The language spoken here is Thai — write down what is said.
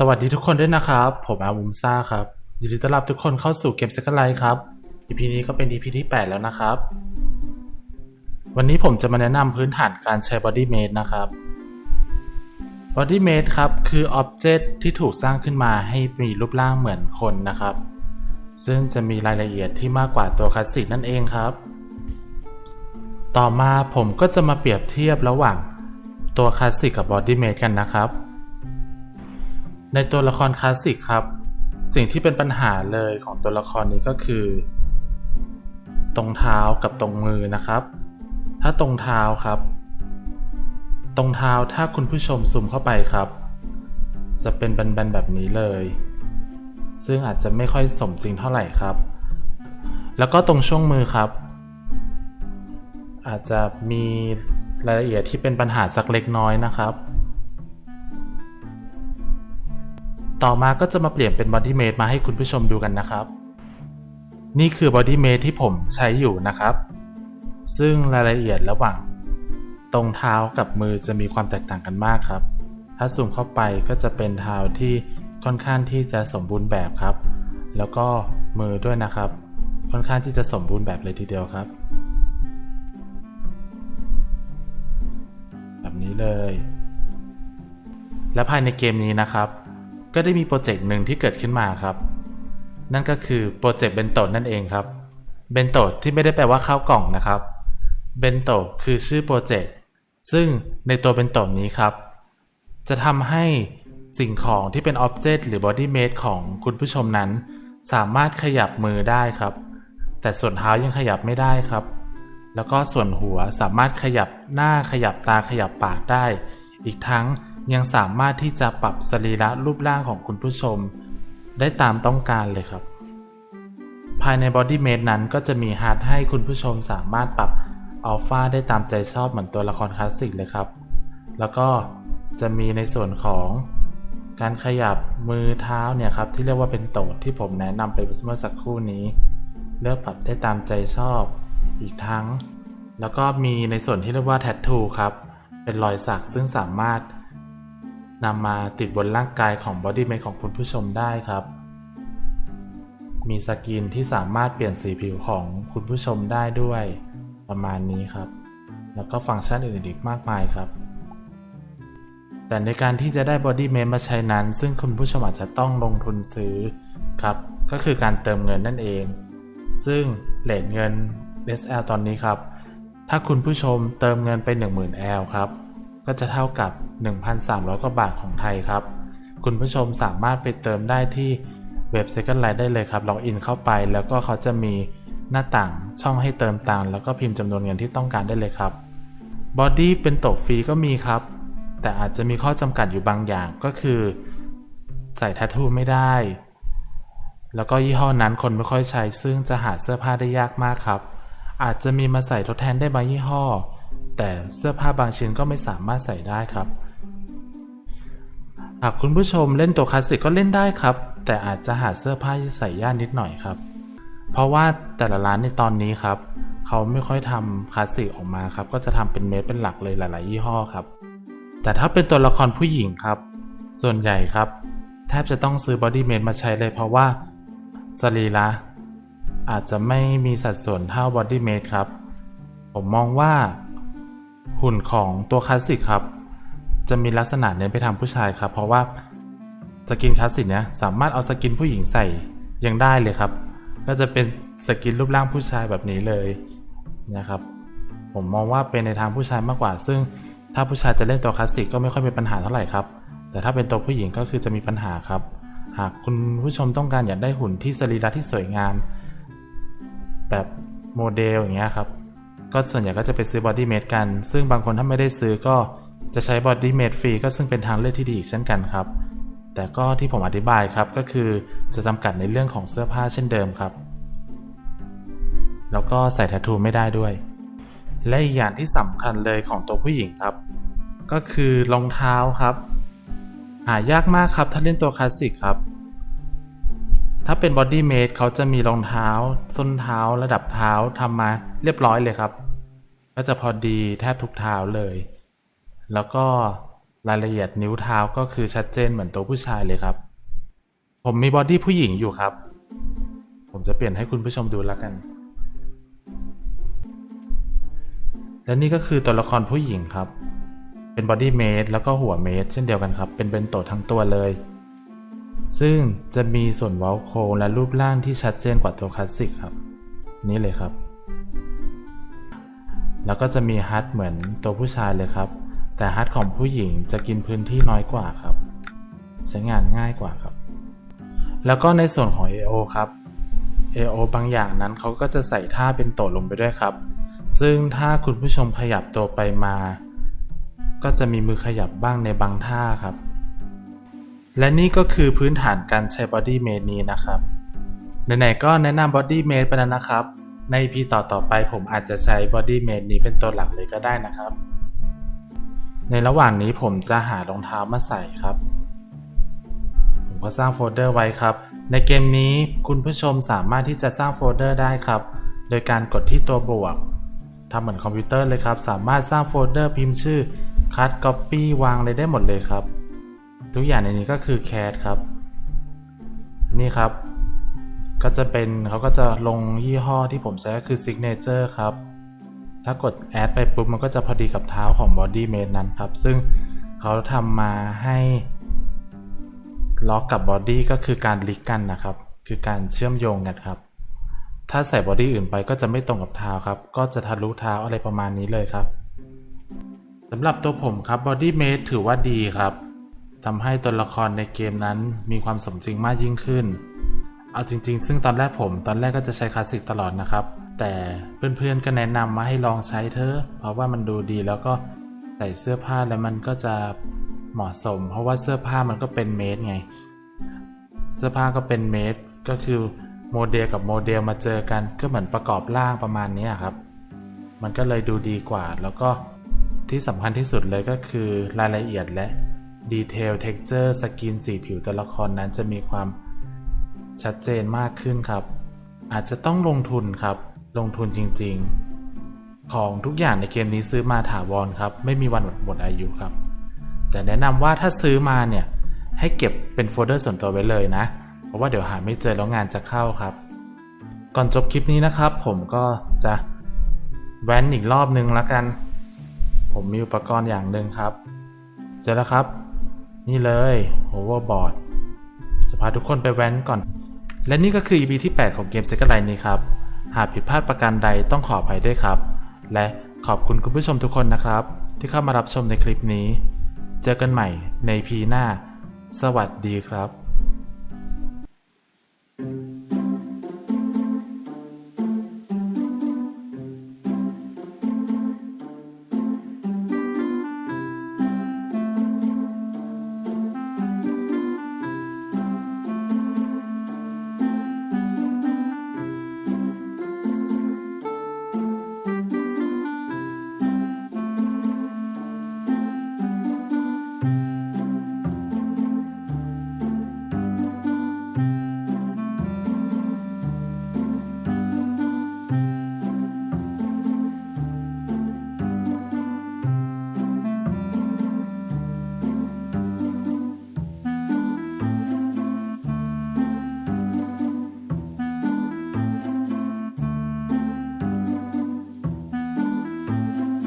สวัสดีทุกคนด้วยนะครับ ผมอาวุมซ่าครับยินดีต้อนรับทุกคนเข้าสู่เกม Second Life ครับ EP นี้ก็เป็น EP ที่ 8 แล้วนะครับ วันนี้ผมจะมาแนะนำพื้นฐานการใช้ Body Made นะครับ Body Made ครับ คือ Object ที่ถูกสร้างขึ้นมาให้มีรูปร่างเหมือนคนนะครับ ซึ่งจะมีรายละเอียดที่มากกว่าตัวคลาสสิกนั่นเองครับ ต่อมาผมก็จะมาเปรียบเทียบระหว่างตัวคลาสสิกกับ Body Made กันนะครับ ในตัวละครคลาสสิกครับ สิ่งที่เป็นปัญหาเลยของตัวละครนี้ก็คือ ตรงเท้ากับตรงมือนะครับ ถ้าตรงเท้าครับ ตรงเท้าถ้าคุณผู้ชมซูมเข้าไปครับ จะเป็นแบนๆแบบนี้เลย ซึ่งอาจจะไม่ค่อยสมจริงเท่าไหร่ครับ แล้วก็ตรงช่วงมือครับ อาจจะมีรายละเอียดที่เป็นปัญหาสักเล็กน้อยนะครับ ต่อมาก็จะมาเปลี่ยนเป็น Body Made มาให้คุณผู้ชมดูกันนะครับ นี่คือ Body Made ที่ผมใช้อยู่นะครับ ซึ่งรายละเอียดระหว่าง ตรงเท้ากับมือจะมีความแตกต่างกันมากครับ ถ้าซูมเข้าไปก็จะเป็นเท้าที่ค่อนข้างที่จะสมบูรณ์แบบครับ แล้วก็มือด้วยนะครับ ค่อนข้างที่จะสมบูรณ์แบบเลยทีเดียวครับ แบบนี้เลย และภายในเกมนี้นะครับ ก็ได้มีโปรเจกต์หนึ่งที่เกิดขึ้นมาครับ นั่นก็คือโปรเจกต์เบนโตะนั่นเองครับ เบนโตะที่ไม่ได้แปลว่าข้าวกล่องนะครับ เบนโตะคือชื่อโปรเจกต์ ซึ่งในตัวเบนโตะนี้ครับ จะทำให้สิ่งของที่เป็นอ็อบเจกต์หรือบอดี้เมดของคุณผู้ชมนั้น สามารถขยับมือได้ครับ แต่ส่วนเท้ายังขยับไม่ได้ครับ แล้วก็ส่วนหัวสามารถขยับหน้าขยับตาขยับปากได้ อีกทั้ง ยังสามารถที่จะปรับสรีระรูปร่างของคุณผู้ชม ได้ตามต้องการเลยครับ ภายใน Body Made นั้นก็จะมีฮาร์ดให้คุณผู้ชมสามารถปรับอัลฟาได้ตามใจชอบเหมือนตัวละครคลาสสิกเลยครับ แล้วก็จะมีในส่วนของการขยับมือเท้าเนี่ยครับที่เรียกว่าเป็นโตดที่ผมแนะนำไปเมื่อสักครู่นี้ เลือกปรับได้ตามใจชอบอีกทั้ง แล้วก็มีในส่วนที่เรียกว่าแท t ทูครับ เป็นรอยสักซึ่งสามารถ นำมาติดบนร่างกายของบอดี้เม e ของคุณผู้ชมได้ครับ มีสกินที่สามารถเปลี่ยนสีผิวของคุณผู้ชมได้ด้วยประมาณนี้ครับ แล้วก็ฟังก์ชันอื่นๆอีกมากมายครับ แต่ในการที่จะได้บอดี้เม e มาใช้นั้น ซึ่งคุณผู้ชมอาจจะต้องลงทุนซื้อครับ ก็คือการเติมเงินนั่นเอง ซึ่งเลทเงิน SL ตอนนี้ครับ ถ้าคุณผู้ชมเติมเงินไป 10,000 L ครับ ก็จะเท่ากับ 1,300 กว่าบาทของไทยครับ คุณผู้ชมสามารถไปเติมได้ที่เว็บ Second Life ได้เลยครับล็อกอินเข้าไปแล้วก็เขาจะมีหน้าต่างช่องให้เติมตังค์แล้วก็พิมพ์จำนวนเงินที่ต้องการได้เลยครับบอดี้เป็นตกฟรีก็มีครับ แต่อาจจะมีข้อจำกัดอยู่บางอย่างก็คือ ใส่แททูไม่ได้ แล้วก็ยี่ห้อนั้นคนไม่ค่อยใช้ ซึ่งจะหาเสื้อผ้าได้ยากมากครับ อาจจะมีมาใส่ทดแทนได้บางยี่ห้อ แต่เสื้อผ้าบางชิ้นก็ไม่สามารถใส่ได้ครับ หากคุณผู้ชมเล่นตัวคลาสสิกก็เล่นได้ครับ แต่อาจจะหาเสื้อผ้าที่ใส่ยากนิดหน่อยครับ เพราะว่าแต่ละร้านในตอนนี้ครับ เขาไม่ค่อยทำคลาสสิกออกมาครับ ก็จะทำเป็นเมดเป็นหลักเลยหลาย ๆ ยี่ห้อครับ แต่ถ้าเป็นตัวละครผู้หญิงครับ ส่วนใหญ่ครับ แทบจะต้องซื้อบอดี้เมดมาใช้เลย เพราะว่าสรีระอาจจะไม่มีสัดส่วนเท่าบอดี้เมดครับ ผมมองว่าหุ่นของตัวคลาสสิกครับ จะมีลักษณะเน้นไปทางผู้ชายครับ เพราะว่าสกินคลาสสิกเนี้ยสามารถเอาสกินผู้หญิงใส่ยังได้เลยครับ ก็จะเป็นสกินรูปร่างผู้ชายแบบนี้เลยนะครับ ผมมองว่าเป็นในทางผู้ชายมากกว่า ซึ่งถ้าผู้ชายจะเล่นตัวคลาสสิกก็ไม่ค่อยมีปัญหาเท่าไหร่ครับ แต่ถ้าเป็นตัวผู้หญิงก็คือจะมีปัญหาครับ หากคุณผู้ชมต้องการอยากได้หุ่นที่สรีระที่สวยงาม แบบโมเดลอย่างเงี้ยครับ ก็ส่วนใหญ่ก็จะไปซื้อบอดี้เมดกัน ซึ่งบางคนถ้าไม่ได้ซื้อก็ จะใช้บอดี้เมดฟรีก็ซึ่งเป็นทางเลือกที่ดีอีกเช่นกันครับ แต่ก็ที่ผมอธิบายครับก็คือจะจำกัดในเรื่องของเสื้อผ้าเช่นเดิมครับ แล้วก็ใส่แทททูไม่ได้ด้วย และอีกอย่างที่สำคัญเลยของตัวผู้หญิงครับ ก็คือรองเท้าครับ หายากมากครับถ้าเล่นตัวคลาสสิกครับ ถ้าเป็นบอดี้เมดเขาจะมีรองเท้า ส้นเท้าระดับเท้าทำมาเรียบร้อยเลยครับ ก็จะพอดีแทบทุกเท้าเลย แล้วก็รายละเอียดนิ้วเท้าก็คือชัดเจนเหมือนตัวผู้ชายเลยครับ ผมมีบอดี้ผู้หญิงอยู่ครับ ผมจะเปลี่ยนให้คุณผู้ชมดูแล้วกัน และนี่ก็คือตัวละครผู้หญิงครับ เป็นบอดี้เมดแล้วก็หัวเมดเช่นเดียวกันครับ เป็นเบนโตทั้งตัวเลย ซึ่งจะมีส่วนเว้าโครงและรูปร่างที่ชัดเจนกว่าตัวคลาสสิกครับ นี่เลยครับ แล้วก็จะมีฮัทเหมือนตัวผู้ชายเลยครับ แต่ฮัทของผู้หญิงจะกินพื้นที่น้อยกว่าครับ ใช้งานง่ายกว่าครับ แล้วก็ในส่วนของ AO ครับ AO บางอย่างนั้นเขาก็จะใส่ท่าเป็นโตลงไปด้วยครับ ซึ่งถ้าคุณผู้ชมขยับตัวไปมา ก็จะมีมือขยับบ้างในบางท่าครับ และนี่ก็คือพื้นฐานการใช้ Body Made นี้นะครับไหนๆก็แนะนำ Body Made ไปแล้วนะครับ ใน EP ต่อต่อๆไปผมอาจจะใช้ Body Made นี้เป็นตัวหลักเลยก็ได้นะครับ ในระหว่างนี้ผมจะหารองเท้ามาใส่ครับ ผมก็สร้างโฟลเดอร์ไว้ครับ ในเกมนี้คุณผู้ชมสามารถที่จะสร้างโฟลเดอร์ได้ครับ โดยการกดที่ตัวบวกทำเหมือนคอมพิวเตอร์เลยครับ สามารถสร้างโฟลเดอร์พิมพ์ชื่อ Cut Copy วางเลยได้หมดเลยครับ ทุกอย่างในนี้ก็คือ CAD ครับ นี่ครับ ก็จะเป็นเขาก็จะลงยี่ห้อที่ผมใช้ก็คือ Signature ครับ ถ้ากด Add ไปปุ๊บมันก็จะพอดีกับเท้าของ Body Made นั้นครับ ซึ่งเขาทำมาให้ล็อกกับบอดี้ก็คือการลิกกันนะครับ คือการเชื่อมโยงกันครับ ถ้าใส่บอดี้อื่นไปก็จะไม่ตรงกับเท้าครับ ก็จะทะลุเท้าอะไรประมาณนี้เลยครับสำหรับตัวผมครับ Body Made ถือว่าดีครับทำให้ตัวละครในเกมนั้นมีความสมจริงมากยิ่งขึ้น เอาจริง ๆ ซึ่งตอนแรกผมตอนแรกก็จะใช้คลาสสิกตลอดนะครับ แต่เพื่อนๆก็แนะนำมาให้ลองใช้เถอเพราะว่ามันดูดีแล้วก็ใส่เสื้อผ้าแล้วมันก็จะเหมาะสม เพราะว่าเสื้อผ้ามันก็เป็นเมดไง เสื้อผ้าก็เป็นเมดก็คือโมเดลกับโมเดลมาเจอกันก็เหมือนประกอบร่างประมาณนี้ครับ มันก็เลยดูดีกว่า แล้วก็ที่สำคัญที่สุดเลยก็คือรายละเอียดและดีเทลเท็กเจอร์สกินสีผิวตัวละครนั้นจะมีความชัดเจนมากขึ้นครับ อาจจะต้องลงทุนครับ ลงทุนจริง ๆ ของทุกอย่างในเกมนี้ซื้อมาถาวรครับ ไม่มีวันหมดอายุครับ แต่แนะนำว่าถ้าซื้อมาเนี่ย ให้เก็บเป็นโฟลเดอร์ส่วนตัวไว้เลยนะ เพราะว่าเดี๋ยวหาไม่เจอแล้วงานจะเข้าครับ ก่อนจบคลิปนี้นะครับ ผมก็จะแว้นอีกรอบนึงแล้วกัน ผมมีอุปกรณ์อย่างหนึ่งครับ เจอแล้วครับ นี่เลย hoverboard จะพาทุกคนไปแว้นก่อน และนี่ก็คือ EP ที่ 8 ของเกม Second Life นี้ครับ หากผิดพลาดประการใดต้องขออภัยด้วยครับ และขอบคุณคุณผู้ชมทุกคนนะครับ ที่เข้ามารับชมในคลิปนี้ เจอกันใหม่ในพีหน้า สวัสดีครับ